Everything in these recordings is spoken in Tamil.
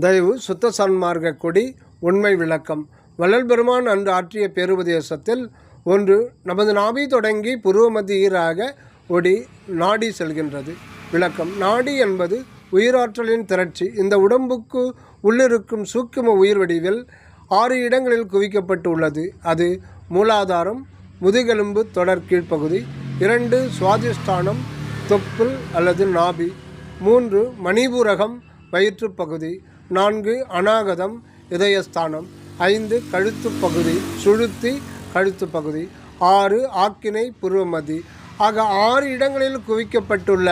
தயவு சுத்த சன்மார்க்க கொடி உண்மை விளக்கம். வள்ளல் பெருமான் அன்று ஆற்றிய பேருபதேசத்தில் ஒன்று நமது நாபி தொடங்கி புருவமத்தியராக ஒடி நாடி செல்கின்றது. விளக்கம் நாடி என்பது உயிராற்றலின் திரட்சி. இந்த உடம்புக்கு உள்ளிருக்கும் சூக்கும உயிர் வடிவில் ஆறு இடங்களில் குவிக்கப்பட்டு உள்ளது. அது மூலாதாரம் முதுகெலும்பு தொடர் கீழ்ப்பகுதி இரண்டு சுவாதிஷ்டானம் தொப்புள் அல்லது நாபி மூன்று மணிபூரகம் வயிற்றுப் பகுதி நான்கு அநாகதம் இதயஸ்தானம் ஐந்து கழுத்து பகுதி சுழுத்தி கழுத்து பகுதி ஆறு ஆக்கினை புருவமதி ஆக ஆறு இடங்களில் குவிக்கப்பட்டுள்ள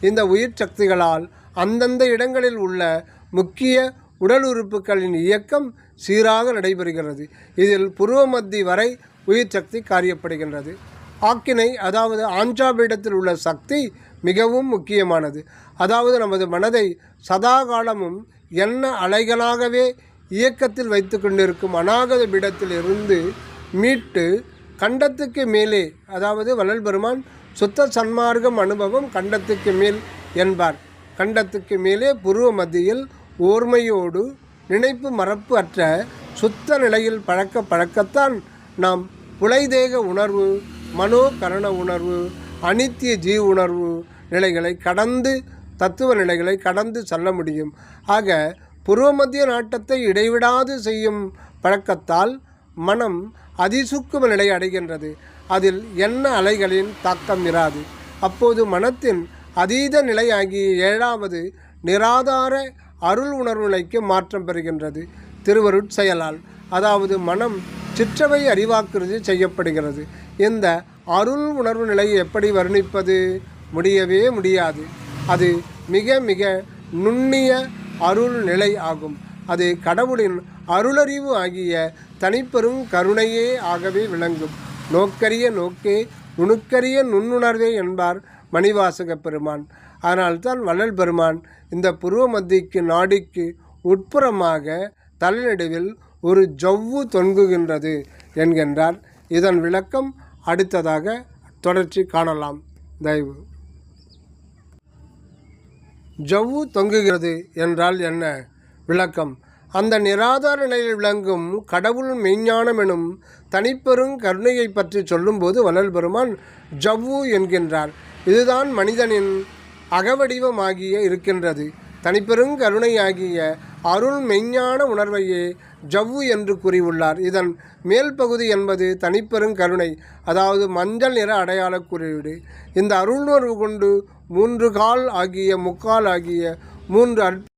இந்த உயிர் சக்திகளால் அந்தந்த இடங்களில் உள்ள முக்கிய உடல் உறுப்புகளின் இயக்கம் சீராக நடைபெறுகிறது. இதில் புருவமத்தி வரை உயிர் சக்தி காரியப்படுகின்றது. ஆக்கினை அதாவது ஆஞ்சாபீடத்தில் உள்ள சக்தி மிகவும் முக்கியமானது. அதாவது நமது மனதை சதா காலமும் எண்ண அலைகளாகவே இயக்கத்தில் வைத்து கொண்டிருக்கும் அநாகத பீடத்தில் இருந்து மீட்டு கண்டத்துக்கு மேலே அதாவது வள்ளல் பெருமான் சுத்த சன்மார்க்கம் அனுபவம் கண்டத்துக்கு மேல் என்பார். கண்டத்துக்கு மேலே புருவ மத்தியில் ஓர்மையோடு நினைப்பு மறப்பு அற்ற சுத்த நிலையில் பழக்க பழக்கத்தான் நாம் புலைதேக உணர்வு மனோ கரண உணர்வு அனித்திய ஜீவ உணர்வு நிலைகளை கடந்து தத்துவ நிலைகளை கடந்து செல்ல முடியும். ஆக புருவமத்திய நாட்டத்தை இடைவிடாது செய்யும் பழக்கத்தால் மனம் அதிசூக்கும நிலை அடைகின்றது. அதில் எண்ண அலைகளின் தாக்கம் இராது. அப்போது மனத்தின் அதீத நிலையாகிய ஏழாவது நிராதார அருள் உணர்வு நிலைக்கு மாற்றம் பெறுகின்றது. திருவருட்செயலால் அதாவது மனம் சிற்றவை அறிவாக்குறது செய்யப்படுகிறது. இந்த அருள் உணர்வு நிலையை எப்படி வர்ணிப்பது? முடியவே முடியாது. அது மிக மிக நுண்ணிய அருள் நிலை ஆகும். அது கடவுளின் அருளறிவு ஆகிய தனிப்பெரும் கருணையே ஆகவே விளங்கும். நோக்கரிய நோக்கே நுணுக்கரிய நுண்ணுணர்வே என்பார் மணிவாசக பெருமான். அதனால்தான் வள்ளல் பெருமான் இந்த புருவ மத்திக்கு நாடிக்கு உட்புறமாக தலைநடுவில் ஒரு ஜவ்வு தொங்குகின்றது என்கின்றார். இதன் விளக்கம் அடுத்ததாக தொடர்ச்சி காணலாம். தயவு. ஜவ்வு தொங்குகிறது என்றால் என்ன? விளக்கம். அந்த நிராதார நிலையில் விளங்கும் கடவுள் மெய்ஞானம் எனும் தனிப்பெரும் கருணையை பற்றி சொல்லும்போது வள்ளல் பெருமான் ஜவ்வு என்கின்றார். இதுதான் மனிதனின் அகவடிவமாகிய இருக்கின்றது. தனிப்பெரும் கருணையாகிய அருள் மெய்ஞான உணர்வையே ஜவ்வு என்று கூறியுள்ளார். இதன் மேல் பகுதி என்பது தனிப்பெரும் கருணை அதாவது மஞ்சள் நிற அடையாள குறியீடு. இந்த அருளுணர்வு கொண்டு மூன்று கால் ஆகிய முக்கால் ஆகிய மூன்று அற்